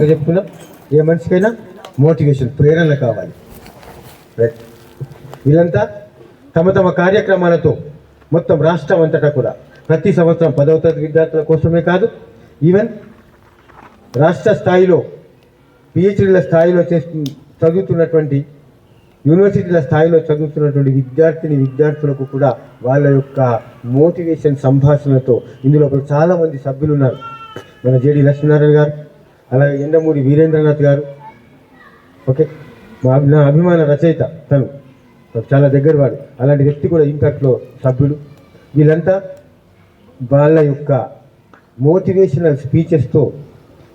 చెప్పుకున్నా ఏ మనిషికైనా మోటివేషన్ ప్రేరణ కావాలి. రైట్ వీళ్ళంతా తమ తమ కార్యక్రమాలతో మొత్తం రాష్ట్రం అంతటా కూడా ప్రతి సంవత్సరం పదవ తరగతి విద్యార్థుల కోసమే కాదు ఈవెన్ రాష్ట్ర స్థాయిలో పిహెచ్డీల స్థాయిలో చేస్తు చదువుతున్నటువంటి యూనివర్సిటీల స్థాయిలో చదువుతున్నటువంటి విద్యార్థిని విద్యార్థులకు కూడా వాళ్ళ యొక్క మోటివేషన్ సంభాషణతో ఇందులో ఒక చాలా మంది సభ్యులు ఉన్నారు మన జేడి లక్ష్మీనారాయణ గారు అలాగే ఎండమూరి వీరేంద్రనాథ్ గారు. ఓకే. మా నా అభిమాన రచయిత తను. నాకు చాలా దగ్గర వాడు. అలాంటి వ్యక్తి కూడా ఇంపాక్ట్లో సభ్యుడు వీళ్ళంతా వాళ్ళ యొక్క మోటివేషనల్ స్పీచెస్తో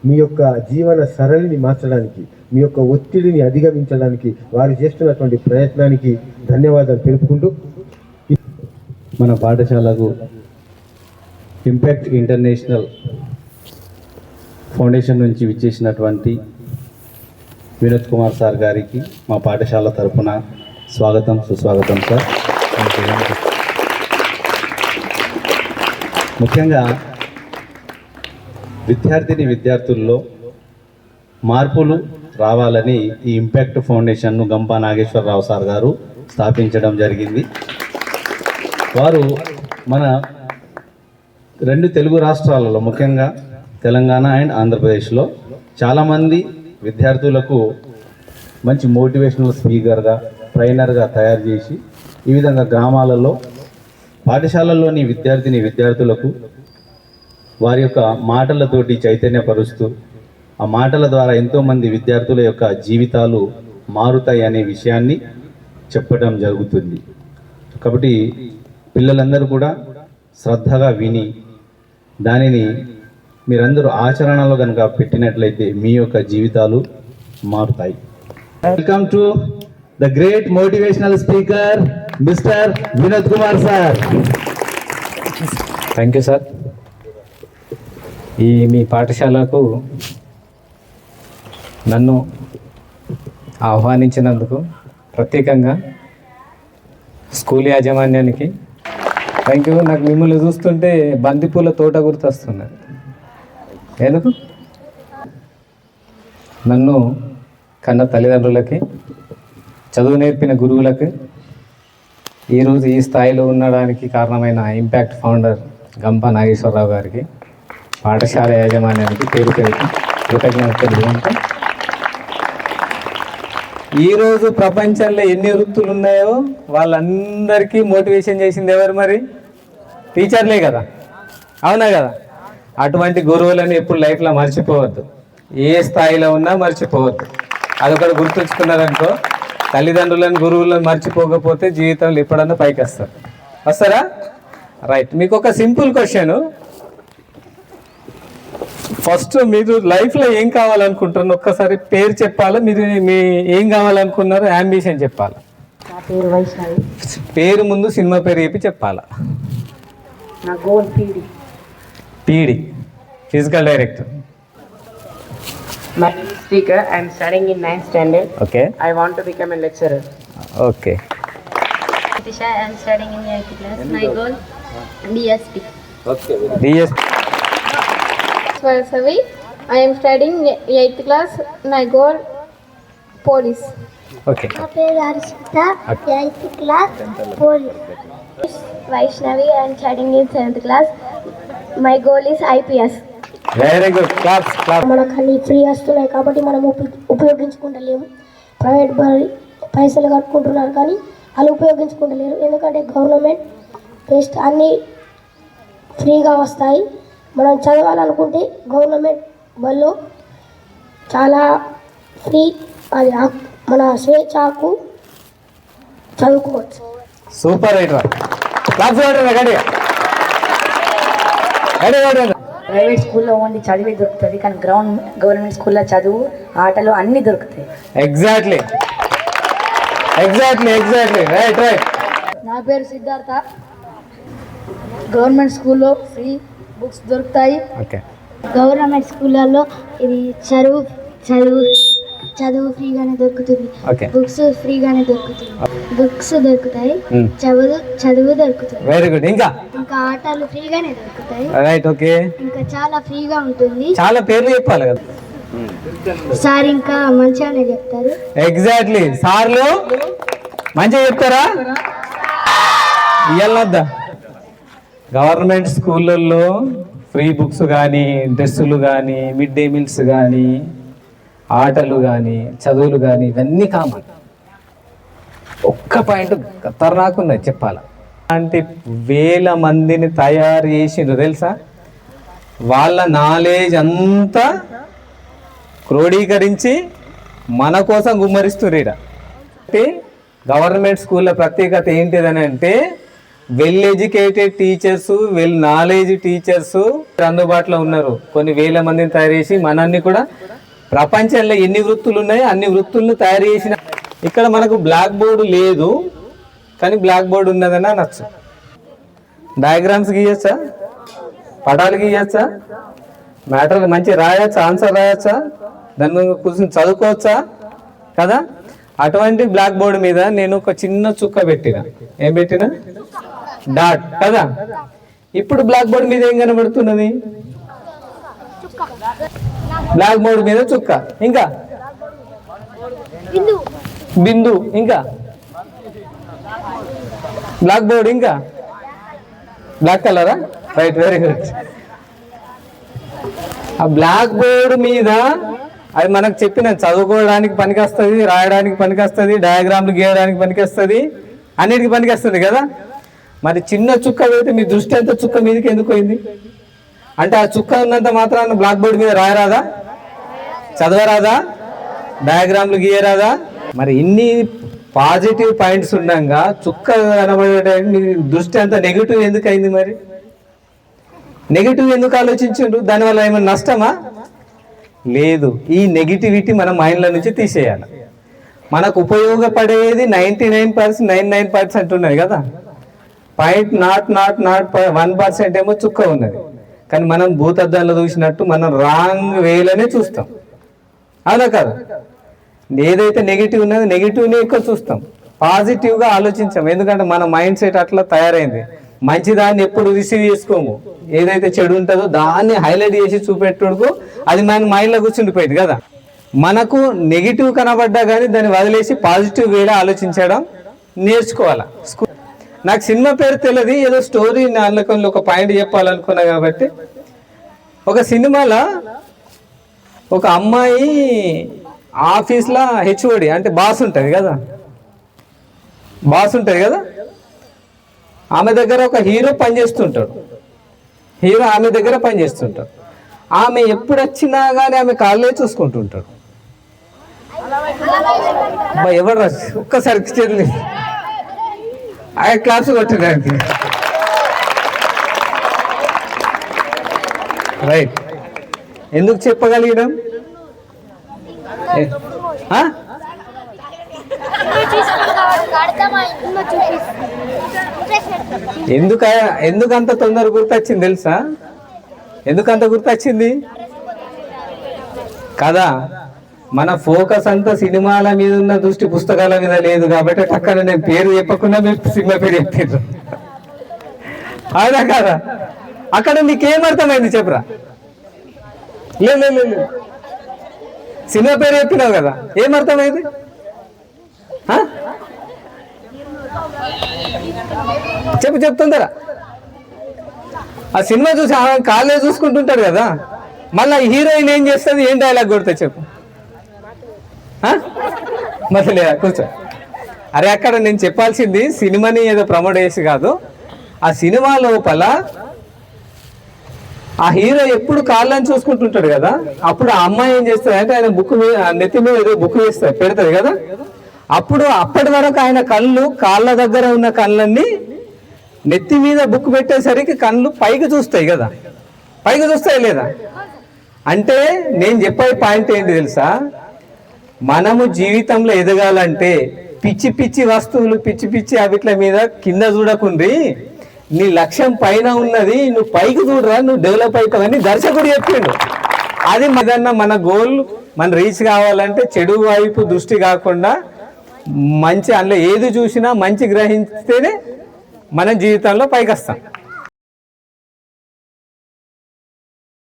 మీ యొక్క జీవన సరళిని మార్చడానికి మీ యొక్క ఒత్తిడిని అధిగమించడానికి వారు చేస్తున్నటువంటి ప్రయత్నానికి ధన్యవాదాలు తెలుపుకుంటూ. మన పాఠశాలకు ఇంపాక్ట్ ఇంటర్నేషనల్ ఫౌండేషన్ నుంచి విచ్చేసినటువంటి వినోద్ కుమార్ సార్ గారికి మా పాఠశాల తరపున స్వాగతం సుస్వాగతం సార్. ముఖ్యంగా విద్యార్థిని విద్యార్థుల్లో మార్పులు రావాలని ఈ ఇంపాక్ట్ ఫౌండేషన్ను గంపా నాగేశ్వరరావు సార్ గారు స్థాపించడం జరిగింది. వారు మన రెండు తెలుగు రాష్ట్రాలలో ముఖ్యంగా తెలంగాణ అండ్ ఆంధ్రప్రదేశ్లో చాలామంది విద్యార్థులకు మంచి మోటివేషనల్ స్పీకర్గా ట్రైనర్గా తయారు చేసి ఈ విధంగా గ్రామాలలో పాఠశాలల్లోని విద్యార్థిని విద్యార్థులకు వారి యొక్క మాటలతోటి చైతన్యపరుస్తూ ఆ మాటల ద్వారా ఎంతోమంది విద్యార్థుల యొక్క జీవితాలు మారుతాయి అనే విషయాన్ని చెప్పడం జరుగుతుంది. కాబట్టి పిల్లలందరూ కూడా శ్రద్ధగా విని దానిని మీరందరూ ఆచరణలో కనుక పెట్టినట్లయితే మీ యొక్క జీవితాలు మారుతాయి. Welcome to the great motivational speaker mister Vinod Kumar sir thank you sir ఈ మీ పాఠశాలకు నన్ను ఆహ్వానించినందుకు ప్రత్యేకంగా స్కూల్ యాజమాన్యానికి. థ్యాంక్ యూ నాకు మిమ్మల్ని చూస్తుంటే బంతిపూల తోట గుర్తొస్తున్నది ఎందుకు? నన్ను కన్న తల్లిదండ్రులకి చదువు నేర్పిన గురువులకి ఈరోజు ఈ స్థాయిలో ఉండడానికి కారణమైన ఇంపాక్ట్ ఫౌండర్ గంప నాగేశ్వరరావు గారికి పాఠశాల యాజమాన్యానికి పేరు పేరుకి కృతజ్ఞత తెలుపుకుంటూ ఈరోజు ప్రపంచంలో ఎన్ని వృత్తులు ఉన్నాయో వాళ్ళందరికీ మోటివేషన్ చేసింది ఎవరు మరి? టీచర్లే కదా. అవునా కదా? అటువంటి గురువులను ఎప్పుడు లైఫ్లో మర్చిపోవద్దు. ఏ స్థాయిలో ఉన్నా మర్చిపోవద్దు. అదొకటి గుర్తుంచుకున్నారనుకో తల్లిదండ్రులను గురువులను మర్చిపోకపోతే జీవితంలో ఎప్పుడన్నా పైకి వస్తారు? వస్తారా రైట్ మీకు ఒక సింపుల్ క్వశ్చన్ ఫస్ట్ మీరు లైఫ్లో ఏం కావాలనుకుంటున్నారు? ఒక్కసారి పేరు చెప్పాలా? మీరు మీ ఏం కావాలనుకున్నారు అంబిషన్ చెప్పాలా? పేరు ముందు సినిమా పేరు చెప్పి చెప్పాలా? నా goal PD PD physical director My name is Speaker. I am studying in 9th standard. Okay I want to become a lecturer. Okay Tisha, I am studying in 8th class. My goal, DSP. D Vasavi. I am studying 8th class. My goal, police. Okay నా పేరు Harshita eighth class police Vaishnavi and studying in seventh class My goal is IPS very good class class మనకు అన్ని free వస్తున్నాయి కాబట్టి మనం ఉప- ఉపయోగించుకుంటలేము. Private బడి పైసలు కట్టుకుంటున్నారు కానీ వాళ్ళు ఉపయోగించుకుంటలేరు. ఎందుకంటే గవర్నమెంట్ బెస్ట్ అన్నీ ఫ్రీగా వస్తాయి. మనం చదవాలనుకుంటే గవర్నమెంట్ బడిలో చాలా ఫ్రీ అది మన స్వేచ్ఛ హక్కు చదువుకోవచ్చు. సూపర్ రైటర్ క్లాస్ ప్రైవేట్ స్కూల్లో ఓన్లీ చదివే దొరుకుతుంది కానీ గ్రౌండ్ గవర్నమెంట్ స్కూల్లో చదువు ఆటలు అన్నీ దొరుకుతాయి. Exactly exactly exactly right right నా పేరు సిద్ధార్థ. గవర్నమెంట్ స్కూల్లో ఫ్రీ బుక్స్ దొరుకుతాయి. ఓకే గవర్నమెంట్ స్కూళ్ళల్లో ఇది చదువు చదువు చదువు ఫ్రీగానే దొరుకుతుంది. ఓకే బుక్స్ ఫ్రీగానే దొరుకుతుంది. బుక్స్ దొరుకుతాయి. Hmm. చదువు చదువు దొరుకుతుంది. వెరీ గుడ్ ఇంకా? ఇంకా ఆటలు ఫ్రీగానే దొరుకుతాయి. రైట్ ఓకే ఇంకా చాలా ఫ్రీగా ఉంటుంది. చాలా పేర్లు చెప్పాలి కదా. సార్ ఇంకా మంచిగానే చెప్తారు. ఎగ్జాక్ట్లీ సార్లు మంచిగా చెప్తారా? ఇయ్యాలొద్దా గవర్నమెంట్ స్కూళ్ళల్లో ఫ్రీ బుక్స్ కానీ డ్రెస్సులు కానీ మిడ్ డే మీల్స్ కానీ ఆటలు కానీ చదువులు కానీ ఇవన్నీ కామన్. ఒక్క పాయింట్ ఖతర్నాక్ ఉన్నది చెప్పాల? అలాంటి వేల మందిని తయారు చేసిండ్రు తెలుసా? వాళ్ళ నాలెడ్జ్ అంతా క్రోడీకరించి మన కోసం గుమ్మరిస్తున్నారు అంటే గవర్నమెంట్ స్కూళ్ళ ప్రత్యేకత ఏంటిదని అంటే well educated teachers well knowledge teachers అందుబాటులో ఉన్నారు. కొన్ని వేల మందిని తయారు చేసి మనల్ని కూడా ప్రపంచంలో ఎన్ని వృత్తులు ఉన్నాయో అన్ని వృత్తులను తయారు చేసిన ఇక్కడ మనకు బ్లాక్ బోర్డు లేదు. కానీ బ్లాక్ బోర్డు ఉన్నదని అనొచ్చు డయాగ్రామ్స్ గీయచ్చా పటాలు గీయచ్చా మ్యాటర్ మంచి రాయొచ్చా? ఆన్సర్ రాయొచ్చా? దాని మీద కూర్చొని చదువుకోవచ్చా? కదా? అటువంటి బ్లాక్ బోర్డు మీద నేను ఒక చిన్న చుక్క పెట్టిన. ఏం పెట్టిన? డాట్ కదా? ఇప్పుడు బ్లాక్ బోర్డు మీద ఏం కనబడుతున్నది? బ్లాక్ బోర్డు మీద చుక్క. ఇంకా? బిందు. ఇంకా? బ్లాక్ బోర్డ్ ఇంకా? బ్లాక్ కలరా రైట్ వెరీ గుడ్ ఆ బ్లాక్ బోర్డ్ మీద అది మనకు చెప్పిన చదువుకోవడానికి పనికి వస్తుంది రాయడానికి పనికి వస్తుంది డయాగ్రామ్లు గీయడానికి పనికి వస్తుంది అన్నిటికీ పనికి వస్తుంది కదా? మరి చిన్న చుక్క పెడితే మీ దృష్టి అంతా చుక్క మీదకి ఎందుకు పోయింది? అంటే ఆ చుక్క ఉన్నంత మాత్రాన బ్లాక్ బోర్డ్ మీద రాయరాదా? చదవరాదా? డయాగ్రామ్లు గీయరాదా? మరి ఇన్ని పాజిటివ్ పాయింట్స్ ఉండగా చుక్క కనబడేటానికి దృష్టి అంతా నెగిటివ్ ఎందుకు అయింది మరి? నెగిటివ్ ఎందుకు ఆలోచించిండ్రు? దానివల్ల ఏమైనా నష్టమా? లేదు. ఈ నెగిటివిటీ మన మైండ్లో నుంచి తీసేయాలి. మనకు ఉపయోగపడేది ninety nine percent nine nine percent ఉన్నది కదా. Point not not not one percent ఏమో చుక్క ఉన్నది. కానీ మనం భూతద్దంలో చూసినట్టు మనం రాంగ్ వేలోనే చూస్తాం. అవునా కదా? ఏదైతే నెగిటివ్ ఉన్నదో నెగిటివ్ని ఎక్కువ చూస్తాం. పాజిటివ్గా ఆలోచించాం. ఎందుకంటే మన మైండ్ సెట్ అట్లా తయారైంది. మంచి దాన్ని ఎప్పుడు రిసీవ్ చేసుకోము. ఏదైతే చెడు ఉంటుందో దాన్ని హైలైట్ చేసి చూపెట్టుకు అది మన మైండ్లో కూర్చుండిపోయింది కదా. మనకు నెగిటివ్ కనబడ్డా కానీ దాన్ని వదిలేసి పాజిటివ్ వేడా ఆలోచించడం నేర్చుకోవాలి? నాకు సినిమా పేరు తెలియదు ఏదో స్టోరీ నాలుగు ఒక పాయింట్ చెప్పాలనుకున్నా కాబట్టి. ఒక సినిమాలో ఒక అమ్మాయి ఆఫీస్లో హెచ్ఓడి అంటే బాస్ ఉంటుంది కదా? బాస్ ఉంటుంది కదా? ఆమె దగ్గర ఒక హీరో పనిచేస్తుంటాడు. హీరో ఆమె దగ్గర పనిచేస్తుంటాడు. ఆమె ఎప్పుడు వచ్చినా కానీ ఆమె కాళ్ళే చూసుకుంటుంటాడు. అబ్బా ఎవరు ఒక్కసారి చెల్లి. ఆయన క్లాస్ కొట్టడానికి. రైట్. ఎందుకు చెప్పగలిగినాం? ఎందుక ఎందుకు తొందర గుర్తొచ్చింది తెలుసా? ఎందుకంత గుర్తొచ్చింది? కదా మన ఫోకస్ అంతా సినిమాల మీద ఉన్న దృష్టి పుస్తకాల మీద లేదు కాబట్టి అక్కడ నేను పేరు చెప్పకుండా మీరు సినిమా పేరు చెప్పారు అవునా కదా? అక్కడ నీకేమర్థమైంది చెప్పరా? లే లేదు సినిమా పేరు చెప్పినావు కదా ఏం అర్థమైంది? చెప్పు చెప్తుందరా ఆ సినిమా చూసి కాళ్ళే చూసుకుంటుంటాడు కదా మళ్ళీ హీరోయిన్ ఏం చేస్తుంది ఏం డైలాగ్ కొడతా చెప్పు. ఆ? మరి లేదా కూర్చో. అరే అక్కడ నేను చెప్పాల్సింది సినిమాని ఏదో ప్రమోట్ చేసి కాదు ఆ సినిమా లోపల ఆ హీరో ఎప్పుడు కాళ్ళని చూసుకుంటుంటాడు కదా? అప్పుడు ఆ అమ్మాయి ఏం చేస్తుంది అంటే ఆయన బుక్ మీద నెత్తి మీద ఏదో బుక్ వేస్తుంది పెడతాడు కదా? అప్పుడు అప్పటి వరకు ఆయన కళ్ళు కాళ్ళ దగ్గర ఉన్న కళ్ళన్నీ నెత్తి మీద బుక్ పెట్టేసరికి కళ్ళు పైకి చూస్తాయి కదా? పైకి చూస్తాయి లేదా? అంటే నేను చెప్పే పాయింట్ ఏంటి తెలుసా? మనము జీవితంలో ఎదగాలంటే పిచ్చి పిచ్చి వస్తువులు పిచ్చి పిచ్చి అవిట్ల మీద కింద చూడకుండ్రి నీ లక్ష్యం పైన ఉన్నది నువ్వు పైకి చూడరా నువ్వు డెవలప్ అవుతావని దర్శకుడు చెప్పిండు. అది మదన్న మన గోల్ మన రీచ్ కావాలంటే చెడు వైపు దృష్టి కాకుండా మంచి అందులో ఏది చూసినా మంచి గ్రహిస్తేనే మన జీవితంలో పైకి వస్తాం.